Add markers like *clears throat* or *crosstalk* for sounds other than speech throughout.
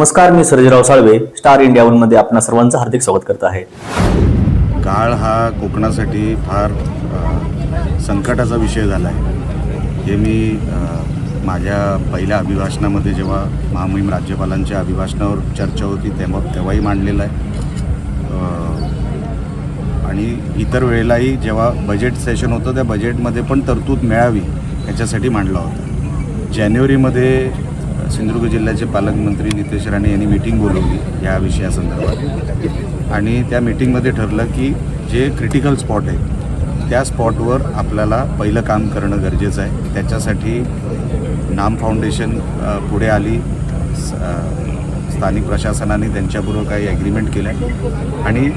नमस्कार मी Sarjerao Salve star India वनमध्ये आपणा सर्वांचं हार्दिक स्वागत करत आहे. काळ हा कोकणासाठी फार संकटाचा विषय झाला आहे हे मी माझ्या पहिल्या अभिभाषणामध्ये जेव्हा महामहिम राज्यपालांच्या अभिभाषणावर चर्चा होती तेव्हा तेव्हाही मांडलेलं आहे. आणि इतर वेळेलाही जेव्हा बजेट सेशन होतं त्या बजेटमध्ये पण तरतूद मिळावी याच्यासाठी मांडला होता. जानेवारीमध्ये सिंधुदुर्ग जिल्ह्याचे पालकमंत्री नितेश राणे यांनी मिटिंग बोलवली या विषयासंदर्भात. आणि त्या मिटिंगमध्ये ठरलं की जे क्रिटिकल स्पॉट आहेत त्या स्पॉटवर आपल्याला पहिलं काम करणं गरजेचं आहे. त्याच्यासाठी नाम फाउंडेशन पुढे आली. स- स्थानिक प्रशासनाने त्यांच्याबरोबर काही ॲग्रीमेंट केलं आहे आणि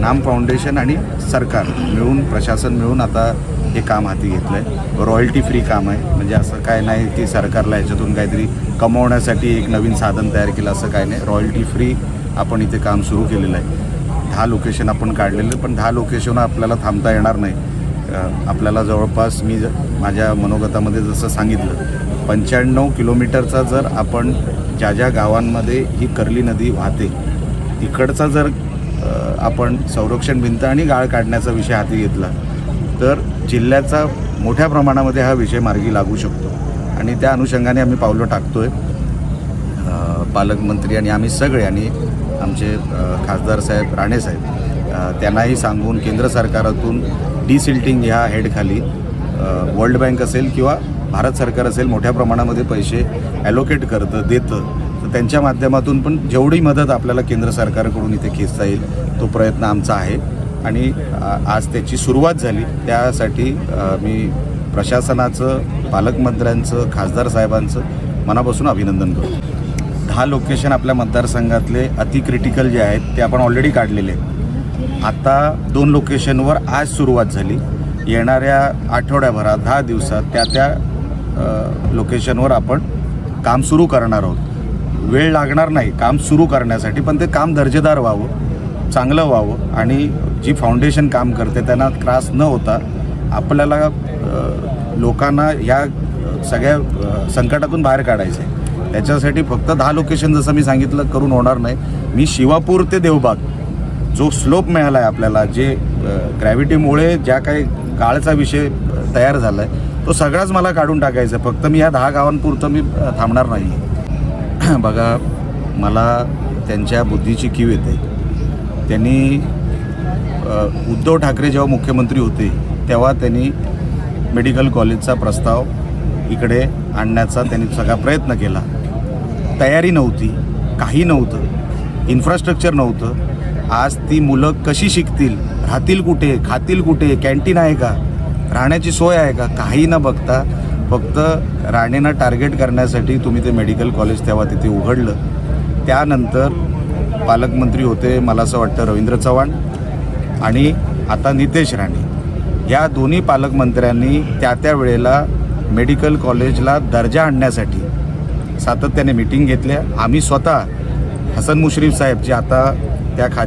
नाम फाउंडेशन आणि सरकार मिळून प्रशासन मिळून आता हे काम हाती घेतलं आहे रॉयल्टी फ्री काम आहे. म्हणजे असं काय नाही की सरकारला याच्यातून काहीतरी कमवण्यासाठी एक नवीन साधन तयार केलं असं काय नाही. रॉयल्टी फ्री आपण इथे काम सुरू केलेलं आहे. दहा लोकेशन आपण काढलेलं पण दहा लोकेशन आपल्याला थांबता येणार नाही. आपल्याला जवळपास मी ज माझ्या मनोगतामध्ये जसं सांगितलं पंच्याण्णव किलोमीटरचा जर आपण ज्या ज्या गावांमध्ये ही कर्ली नदी वाहते तिकडचा जर आपण संरक्षण भिंत आणि गाळ काढण्याचा विषय हाती घेतला तर जिल्ह्याचा मोठ्या प्रमाणामध्ये हा विषय मार्गी लागू शकतो. आणि त्या अनुषंगाने आम्ही पावलं टाकतोय. आहे पालकमंत्री आणि आम्ही सगळे आणि आमचे खासदार साहेब राणेसाहेब त्यांनाही सांगून केंद्र सरकारातून डिसिल्टिंग ह्या हेडखाली वर्ल्ड बँक असेल किंवा भारत सरकार असेल मोठ्या प्रमाणामध्ये पैसे ॲलोकेट करतं देतं तर त्यांच्या माध्यमातून पण जेवढी मदत आपल्याला केंद्र सरकारकडून इथे खेचता येईल तो प्रयत्न आमचा आहे. आणि आज त्याची सुरुवात झाली. त्यासाठी मी प्रशासनाचं पालकमंत्र्यांचं खासदार साहेबांचं मनापासून अभिनंदन करतो. दहा लोकेशन आपल्या मतदारसंघातले अतिक्रिटिकल जे आहेत ते आपण ऑलरेडी काढलेले आहेत. आता दोन लोकेशनवर आज सुरुवात झाली. येणाऱ्या आठवड्याभरात दहा दिवसात त्या त्या लोकेशनवर आपण काम सुरू करणार आहोत. वेळ लागणार नाही काम सुरू करण्यासाठी पण ते काम दर्जेदार व्हावं. चांगलं व्हावं आणि जी फाउंडेशन काम करते त्यांना त्रास न होता आपल्याला लोकांना ह्या सगळ्या संकटातून बाहेर काढायचं. आहे त्याच्यासाठी फक्त दहा लोकेशन जसं मी सांगितलं करून होणार नाही. मी शिवापूर ते देवबाग जो स्लोप मिळाला आहे आपल्याला जे ग्रॅव्हिटीमुळे ज्या काही गाळचा विषय तयार झाला आहे तो सगळाच मला काढून टाकायचा आहे. फक्त मी या दहा गावांपुरतं मी थांबणार नाही *clears throat* बघा मला त्यांच्या बुद्धीची कीव येते. त्यांनी उद्धव ठाकरे जेव्हा मुख्यमंत्री होते तेव्हा त्यांनी मेडिकल कॉलेजचा प्रस्ताव इकडे आणण्याचा त्यांनी सगळा प्रयत्न केला. तयारी नव्हती काही नव्हतं इन्फ्रास्ट्रक्चर नव्हतं. आज ती मुलं कशी शिकतील राहतील कुठे खातील कुठे कॅन्टीन आहे का राहण्याची सोय आहे का काही न बघता फक्त राणेंना टार्गेट करण्यासाठी तुम्ही ते मेडिकल कॉलेज तेव्हा तिथे उघडलं. त्यानंतर पालकमंत्री होते मला असं वाटतं रवींद्र चव्हाण आणि आता नितेश राणे. या दोन्ही पालकमंत्र्यांनी त्या त्या वेळेला मेडिकल कॉलेजला दर्जा आणण्यासाठी सातत्याने मिटिंग घेतल्या. आम्ही स्वतः हसन मुश्रीफ साहेब जे आता त्या खात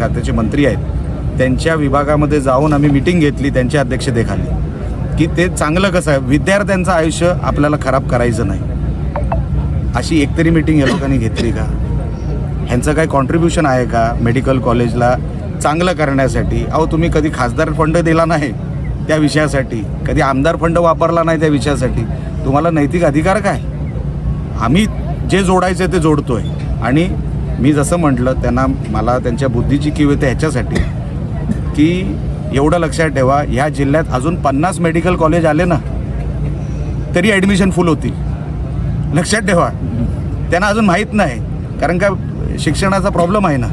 खात्याचे मंत्री आहेत त्यांच्या विभागामध्ये जाऊन आम्ही मिटिंग घेतली त्यांच्या अध्यक्षतेखाली. की ते चांगलं कसं आहे? विद्यार्थ्यांचं आयुष्य आपल्याला खराब करायचं नाही. अशी एकतरी मिटिंग या लोकांनी घेतली का? ह्यांचं काय कॉन्ट्रीब्युशन आहे का मेडिकल कॉलेजला चांगलं करण्यासाठी? अहो तुम्ही कधी खासदार फंड दिला नाही त्या विषयासाठी? कधी आमदार फंड वापरला नाही त्या विषयासाठी? तुम्हाला नैतिक अधिकार काय? आम्ही जे जोडायचं ते जोडतो आहे आणि मी जसं म्हटलं त्यांना मला त्यांच्या बुद्धीची कीव येते ह्याच्यासाठी की एवढं लक्षात ठेवा ह्या जिल्ह्यात अजून पन्नास मेडिकल कॉलेज आले ना तरी ॲडमिशन फुल होतील. लक्षात ठेवा. त्यांना अजून माहीत नाही. कारण का शिक्षणाचा प्रॉब्लेम आहे ना.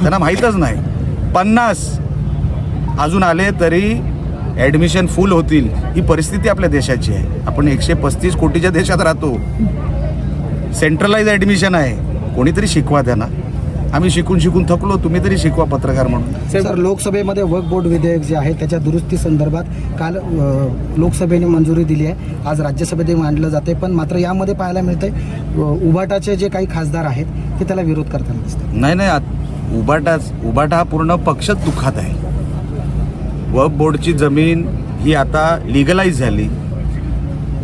त्यांना माहीतच नाही. पन्नास अजून आले तरी ॲडमिशन फुल होतील. ही परिस्थिती आपल्या देशाची आहे. आपण एकशे पस्तीस कोटीच्या देशात राहतो. सेंट्रलाइज ॲडमिशन आहे. कोणीतरी शिकवा त्यांना. आम्ही शिकून शिकून थकलो तुम्ही तरी शिकवा पत्रकार म्हणून. सर लोकसभेमध्ये वक्फ बोर्ड विधेयक जे आहे त्याच्या दुरुस्ती संदर्भात काल लोकसभेने मंजुरी दिली आहे. आज राज्यसभेत मांडलं जाते पण मात्र यामध्ये पाहायला मिळतंय अ, उभाटाचे जे काही खासदार आहेत ते त्याला विरोध करताना दिसतात. नाही नाही आत- उबाटाच उबाटा हा पूर्ण पक्षच दुःखात आहे. वक्फ बोर्डची जमीन ही आता लिगलाइज झाली.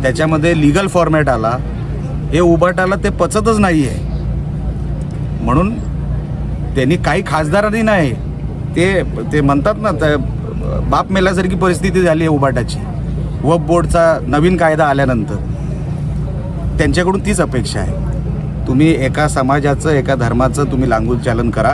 त्याच्यामध्ये लिगल फॉर्मॅट आला. हे उबाटाला ते पचतच नाही आहे म्हणून त्यांनी काही खासदारांनी नाही. ते ते म्हणतात ना त्या बाप मेल्यासारखी परिस्थिती झाली आहे उबाटाची व बोर्डचा नवीन कायदा आल्यानंतर. त्यांच्याकडून तीच अपेक्षा आहे. तुम्ही एका समाजाचं एका धर्माचं तुम्ही लांगूल चालन करा.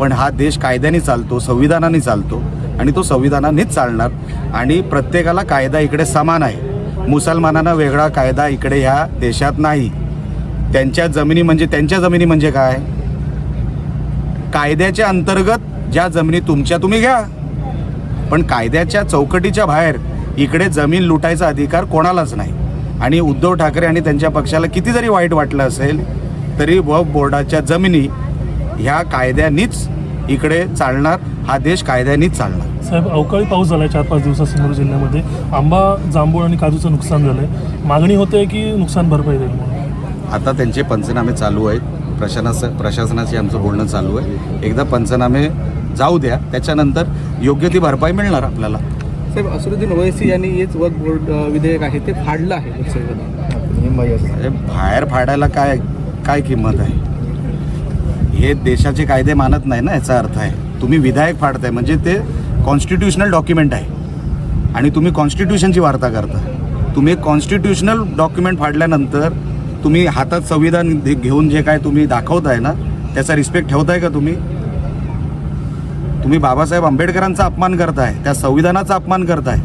पण हा देश कायद्याने चालतो संविधानाने चालतो. आणि तो संविधानानेच चालणार. आणि प्रत्येकाला कायदा इकडे समान आहे. मुसलमानांना वेगळा कायदा इकडे ह्या देशात नाही. त्यांच्या जमिनी म्हणजे त्यांच्या जमिनी म्हणजे काय? कायद्याच्या अंतर्गत ज्या जमिनी तुमच्या तुम्ही घ्या. पण कायद्याच्या चौकटीच्या बाहेर इकडे जमीन लुटायचा अधिकार कोणालाच नाही. आणि उद्धव ठाकरे आणि त्यांच्या पक्षाला किती जरी वाईट वाटलं असेल तरी वक्फ बोर्डाच्या जमिनी ह्या कायद्यानीच इकडे चालणार हा देश कायद्यानीच चालणार. साहेब अवकाळी पाऊस झालाय चार पाच दिवसात सिंधुदुर्ग जिल्ह्यामध्ये. आंबा जांभूळ आणि काजूचं नुकसान झालंय. मागणी होते की नुकसान भरपाई देईल? आता त्यांचे पंचनामे चालू आहेत. प्रशासनाच प्रशासनाशी आमचं बोलणं चालू आहे. एकदा पंचनामे जाऊ द्या त्याच्यानंतर योग्य ती भरपाई मिळणार आपल्याला. साहेब असरुद्दीन ओवैसी यांनी हेच वक्फ बोर्ड विधेयक आहे ते फाडलं आहे लोकसभेत अरे बाहेर फाडायला काय काय किंमत आहे? हे देशाचे कायदे मानत नाही ना याचा अर्थ आहे. तुम्ही विधायक फाडताय म्हणजे ते कॉन्स्टिट्युशनल डॉक्युमेंट आहे. आणि तुम्ही कॉन्स्टिट्यूशनची वार्ता करता. तुम्ही एक कॉन्स्टिट्युशनल डॉक्युमेंट फाडल्यानंतर तुम्ही हातात संविधान दे- घेऊन जे काय तुम्ही दाखवताय ना त्याचा रिस्पेक्ट ठेवताय का तुम्ही? तुम्ही बाबासाहेब आंबेडकरांचा अपमान करताय त्या संविधानाचा अपमान करताय.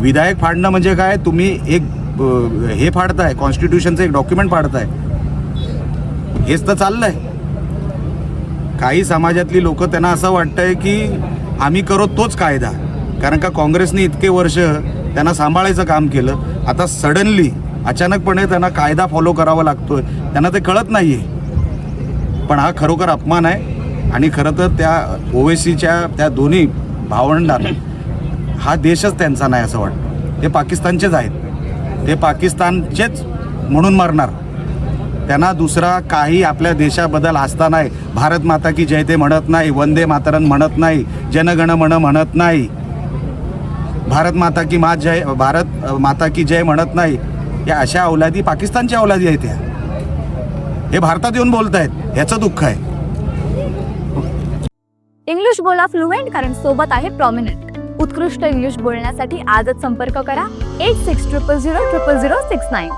विधायक फाडणं म्हणजे काय? तुम्ही एक हे फाडताय कॉन्स्टिट्यूशनचं एक डॉक्युमेंट फाडताय. हेच तर चाललंय. काही समाजातली लोक त्यांना असं वाटतंय की आम्ही करो तोच कायदा. कारण का काँग्रेसने इतके वर्ष त्यांना सांभाळायचं काम केलं. आता सडनली अचानकपणे त्यांना कायदा फॉलो करावा लागतोय. त्यांना ते कळत नाही आहे पण हा खरोखर अपमान आहे. आणि खरं तर त्या ओवेसीच्या त्या दोन्ही भावंडांना हा देशच त्यांचा नाही असं वाटतं. ते पाकिस्तानचेच आहेत. ते पाकिस्तानचेच म्हणून मरणार. त्यांना दुसरा काही आपल्या देशाबद्दल आस्था नाही. भारत माता की जय ते म्हणत नाही. वंदे मातरन म्हणत नाही. जनगण म्हण म्हणत नाही. भारत माता की मा जय भारत माता की जय म्हणत नाही. या अशा अवलादी पाकिस्तानच्या अवलादी आहेत त्या हे भारतात येऊन बोलत आहेत. ह्याचं दुःख आहे. इंग्लिश बोला फ्लुएंट कारण सोबत आहे प्रॉमिनंट उत्कृष्ट इंग्लिश बोलण्यासाठी आजच संपर्क करा. Eight six triple zero triple zero six nine